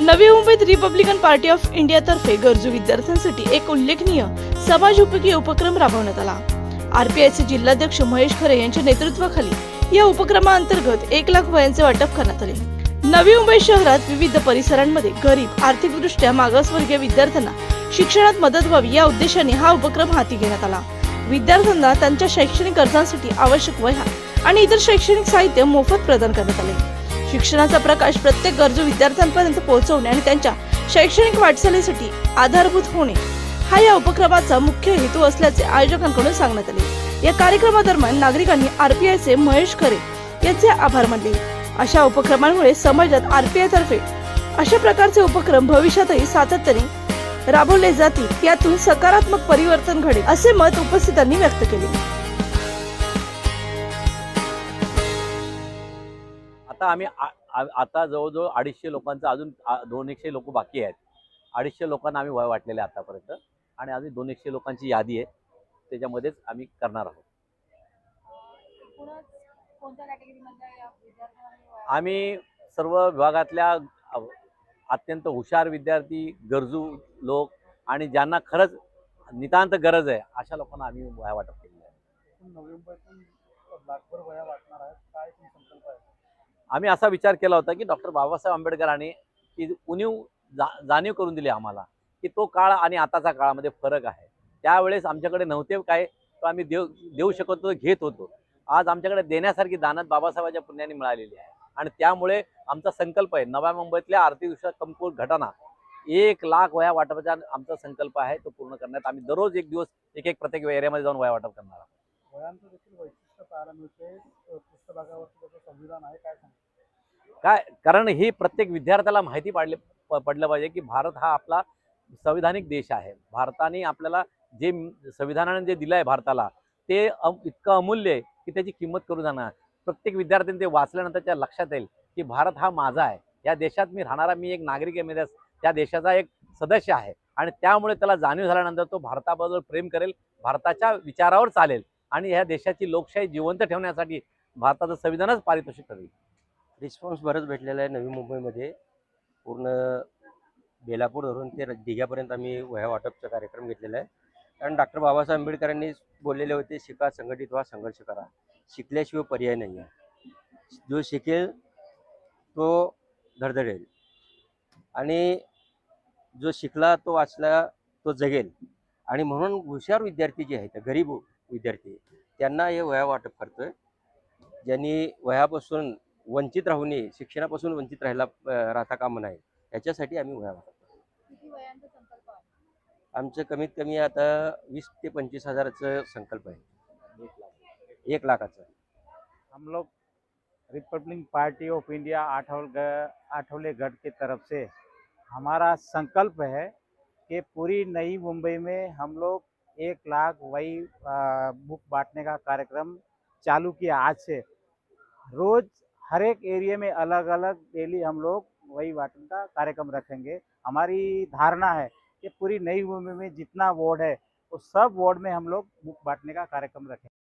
नवी मुंबईत Republican party of इंडियातर्फे गरजू विद्यार्थ्यांसाठी एक उल्लेखनीय समाज उपयोगी उपक्रम राबवण्यात आला. आरपीआयचे जिल्हाध्यक्ष महेश खरे यांच्या नेतृत्वाखाली या उपक्रमाअंतर्गत एक लाख वयांचे वाटप करण्यात आले. नवी मुंबई शहरात विविध परिसरांमध्ये गरीब आर्थिकदृष्ट्या मागासवर्गीय विद्यार्थ्यांना शिक्षणात मदत व्हावी या उद्देशाने हा उपक्रम हाती घेण्यात आला. विद्यार्थ्यांना त्यांच्या शैक्षणिक गरजांसाठी आवश्यक वह्या आणि इतर शैक्षणिक साहित्य मोफत प्रदान करण्यात आले. शिक्षणाचा प्रकाश प्रत्येक गरजू विद्यार्थ्यांपर्यंत पोहोचवणे आणि त्यांच्या शैक्षणिक वाटचालीसाठी आधारभूत होणे हा या उपक्रमाचा मुख्य हेतू असल्याचे आयोजकांकडून सांगण्यात आले. या कार्यक्रमादरम्यान नागरिकांनी आरपीआयचे महेश खरे यांचे आभार मानले. अशा उपक्रमांमुळे समाजात आरपीआय तर्फे अशा प्रकारचे उपक्रम भविष्यातही सातत्याने राबवले जातील यातून सकारात्मक परिवर्तन घडेल असे मत उपस्थितांनी व्यक्त केले. आता आम्ही आता जवळजवळ अडीचशे लोकांचं अजून दोन एकशे लोक बाकी आहेत. अडीचशे लोकांना आम्ही वय वाटलेले आहे आतापर्यंत. आणि अजून दोन एकशे लोकांची यादी आहे. त्याच्यामध्येच आम्ही करणार आहोत. आम्ही सर्व विभागातल्या अत्यंत हुशार विद्यार्थी गरजू लोक आणि ज्यांना खरंच नितांत गरज आहे अशा लोकांना आम्ही वया वाटप केलेलं आहे. आम्ही असा विचार केला होता की डॉक्टर बाबासाहेब आंबेडकरांनी ती उणीव जा जाणीव करून दिली आम्हाला की तो काळ आणि आताचा काळामध्ये फरक आहे. त्यावेळेस आमच्याकडे नव्हते काय तो आम्ही देऊ देऊ शकत होतो घेत होतो. आज आमच्याकडे देण्यासारखी दानत बाबासाहेबांच्या पुण्याने मिळालेली आहे. आणि त्यामुळे आमचा संकल्प आहे नव्या मुंबईतल्या आर्थिकदृष्ट्या कमकुवत घटना एक लाख वया वाटपाचा आमचा संकल्प आहे तो पूर्ण करण्यात आम्ही दररोज एक दिवस एक एक प्रत्येक एरियामध्ये जाऊन वया वाटप करणार आहोत. पाहायला मिळते. त्याचं संविधान आहे काय सांगतो काय कारण ही प्रत्येक विद्यार्थ्याला माहिती पाडले प- पडलं पाहिजे की भारत हा आपला संविधानिक देश आहे. भारताने आपल्याला जे संविधानाने जे दिलं आहे भारताला ते इतकं अमूल्य आहे की त्याची किंमत करू जाणार प्रत्येक विद्यार्थ्यांनी ते वाचल्यानंतर त्या लक्षात येईल की भारत हा माझा आहे. या देशात मी राहणारा मी एक नागरिक आहे मी त्या देशाचा एक सदस्य आहे. आणि त्यामुळे त्याला जाणीव झाल्यानंतर तो भारताबद्दल प्रेम करेल भारताच्या विचारावर चालेल. आणि ह्या देशाची लोकशाही जिवंत ठेवण्यासाठी भारताचं संविधानच पारितोषिक ठरेल रिस्पॉन्स बरंच भेटलेला आहे नवी मुंबईमध्ये. पूर्ण बेलापूर धरून ते दिघ्यापर्यंत आम्ही वह्या वाटपचा कार्यक्रम घेतलेला आहे. कारण डॉक्टर बाबासाहेब आंबेडकरांनी बोललेले होते शिका संघटित व्हा संघर्ष करा. शिकल्याशिवाय पर्याय नाही आहे. जो शिकेल तो धडधडेल. आणि जो शिकला तो वाचला तो जगेल. आणि म्हणून हुशार विद्यार्थी जे आहेत गरीब विद्यार्थी. त्यांना हे वह्या वाटप करतोय. ज्यांनी वह्यापासून वंचित राहू नये शिक्षणापासून वंचित राहायला राहता कामा नये याच्यासाठी आम्ही वह्या वाटप करतो. किती वयांचा संकल्प आहे? आमचं कमीत कमी आता वीस ते पंचवीस हजाराचं संकल्प आहे. एक लाखाचं. हम लोग रिपब्लिक पार्टी ऑफ इंडिया आठवल ग- आठवले गढ़ की तरफ से हमारा संकल्प है कि पूरी नई मुंबई में हम लोग एक लाख वही बुक बांटने का कार्यक्रम चालू किया आज से। रोज हर एक एरिया में अलग अलग डेली हम लोग वही बांटने का कार्यक्रम रखेंगे। हमारी धारणा है कि पूरी नई मुंबई में जितना वार्ड है, उस सब वार्ड में हम लोग बुक बांटने का कार्यक्रम रखेंगे